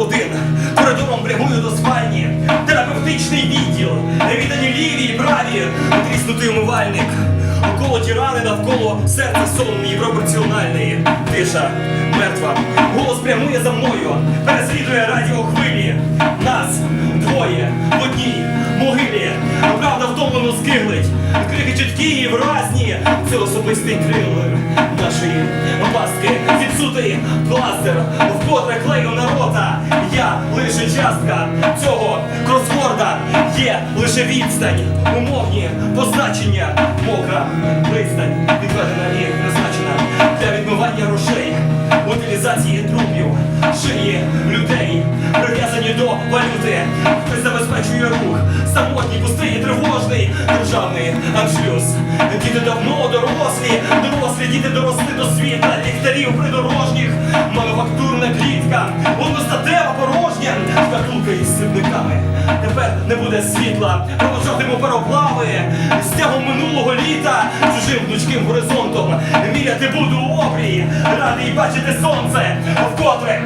один. Коридором прямую до спальні. Терапевтичний відділ. Невідані ліві і праві. Тріснутий умивальник. Околоті рани навколо серце сонний і пропорціональний. Тиша мертва. Голос прямує за мною. Переслідує радіохвилі. Нас двоє в одній могилі. Правда втомлено скиглить. Крики чіткі і вразні. Це особистий крилер нашої пастки. Зіпсутий пластир. Вкотре клею на рота. Лише частка цього кросворда. Є лише відстань. Умовні позначення. Мокра пристань. Відведена і призначена для відмивання грошей. Утилізації трупів, шиї людей, прив'язані до валюти, хтось забезпечує рух, самотній, пустий, і тривожний, державний аншлюз. Діти давно дорослі, дорослі, діти доросли до світа, ліхтарів придорожніх, мануфактурна клітка, порожня, Тепер не буде світла, проводжатиму пароплави, стягом минулого літа, чужим гнучким горизонтом, міряти буду обрій, радий бачити сонце, вкотре